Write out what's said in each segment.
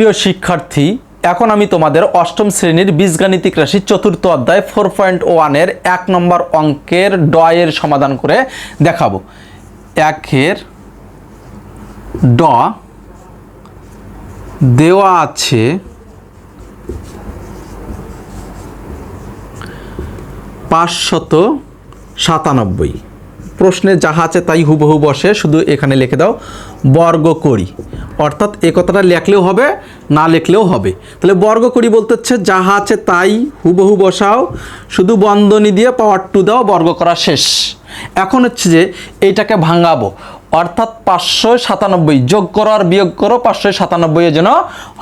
প্রিয় শিক্ষার্থী, এখন আমি তোমাদের অষ্টম শ্রেণির বীজগাণিতিক রাশি চতুর্থ অধ্যায় ফোর পয়েন্ট ওয়ানের এক নম্বর অঙ্কের ডয়ের সমাধান করে দেখাবো। একের ড দেওয়া আছে পাঁচশত সাতানব্বই। প্রশ্নে যাহা আছে তাই হুবহু বসে, শুধু এখানে লিখে দাও, বর্গ করি। অর্থাৎ এ কথাটা লেখলেও হবে, না লিখলেও হবে। তাহলে বর্গ করি বলতে হচ্ছে যাহা আছে তাই হুবহু বসাও, শুধু বন্ধনী দিয়ে পাওয়ার টু দাও, বর্গ করা শেষ। এখন হচ্ছে যে, এইটাকে ভাঙাবো। অর্থাৎ পাঁচশো সাতানব্বই যোগ করো আর বিয়োগ করো, পাঁচশো সাতানব্বই যেন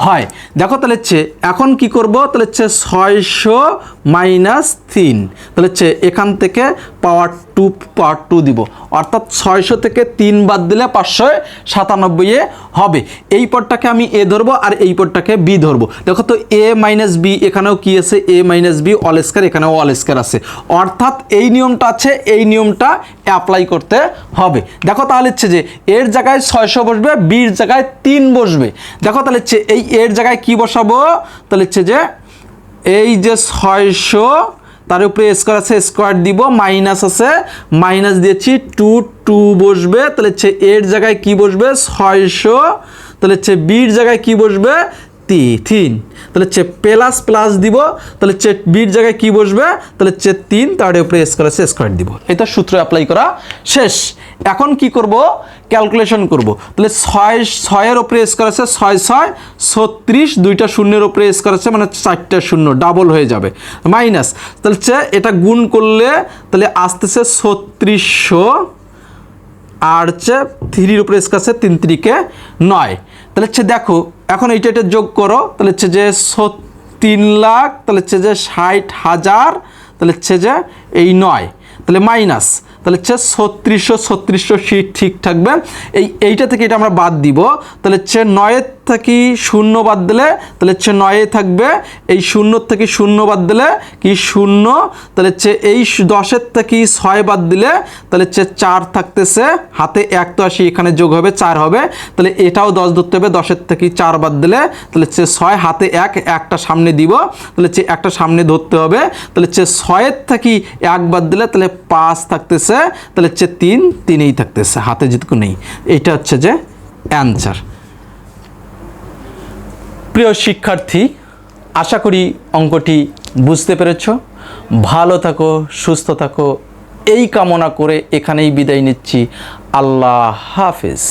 হয়। দেখো তাহলে হচ্ছে, এখন কি করব? তাহলে হচ্ছে ছয়শো মাইনাস তিন। তাহলে হচ্ছে এখান থেকে পাওয়ার টু পাওয়ার টু দিব। অর্থাৎ ছয়শো থেকে তিন বাদ দিলে পাঁচশো সাতানব্বই হবে। এই পদটাকে আমি এ ধরবো আর এই পদটাকে বি ধরবো। দেখো তো এ মাইনাস বি, এখানেও কি আছে? A minus B, whole square, এখানেও অল স্কয়ার আছে। অর্থাৎ এই নিয়মটা আছে, এই নিয়মটা অ্যাপ্লাই করতে হবে। দেখো তাহলে হচ্ছে যে, এর জায়গায় ছয়শো বসবে, বির জায়গায় তিন বসবে। দেখো তাহলে হচ্ছে এই এর জায়গায় কি বসাবো? তাহলে হচ্ছে যে, এই যে ছয়শো তার উপরে স্কোয়ার আছে স্কোয়ার দিব মাইনাস আছে মাইনাস দিয়েছি টু টু বসবে, তাহলে হচ্ছে এর জায়গায় কি বসবে, ছয়শো, তাহলে হচ্ছে বির জায়গায় কি বসবে তি তিন। তাহলে হচ্ছে প্লাস প্লাস দিব, তাহলে হচ্ছে বির জায়গায় কি বসবে? তাহলে হচ্ছে তিন, তার উপরে স্কোয়ার আছে স্কোয়ার দিব। এটা সূত্র অ্যাপ্লাই করা শেষ। এখন কি করব? ক্যালকুলেশন করব। তাহলে ছয়, ছয়ের ওপরে স্কোয়ার আছে, ছয় ছয়, ছত্রিশ, দুইটা শূন্যের ওপরে স্কোয়ার আছে মানে চারটা শূন্য ডাবল হয়ে যাবে। মাইনাস তাহলে এটা গুণ করলে, তাহলে আসতেছে ছত্রিশশো। আর হচ্ছে থ্রির উপরে স্কোয়ার আছে তিন তিরিকে নয়। তাহলে হচ্ছে দেখো, এখন এইটা এটা যোগ করো, তাহলে হচ্ছে যে তিন লাখ, তাহলে হচ্ছে যে ষাট হাজার, তাহলে হচ্ছে যে এই নয়। তাহলে মাইনাস তাহলে হচ্ছে ছত্রিশশো ছত্রিশশো শীট ঠিক থাকবে। এই এইটা থেকে এটা আমরা বাদ দিব। তাহলে হচ্ছে নয়ের থেকে শূন্য বাদ দিলে, তাহলে হচ্ছে নয়ে থাকবে। এই শূন্যর থেকে শূন্য বাদ দিলে কি শূন্য? তাহলে হচ্ছে এই দশের থেকে ছয় বাদ দিলে, তাহলে হচ্ছে চার থাকতেছে। হাতে এক তো আসি, এখানে যোগ হবে, চার হবে। তাহলে এটাও দশ ধরতে হবে, দশের থেকে চার বাদ দিলে, তাহলে হচ্ছে ছয়, হাতে এক, একটা সামনে দিব। তাহলে হচ্ছে একটা সামনে ধরতে হবে। তাহলে হচ্ছে ছয়ের থেকে এক বাদ দিলে, তাহলে পাঁচ থাকতেছে। তাহলে হচ্ছে তিন, তিনেই থাকতেছে, হাতে যেটুকু নেই। এটা হচ্ছে যে অ্যান্সার প্রিয় শিক্ষার্থী, আশা করি অঙ্কটি বুঝতে পেরেছ। ভালো থাকো, সুস্থ থাকো, এই কামনা করে এখানেই বিদায় নিচ্ছি। আল্লাহ হাফেজ।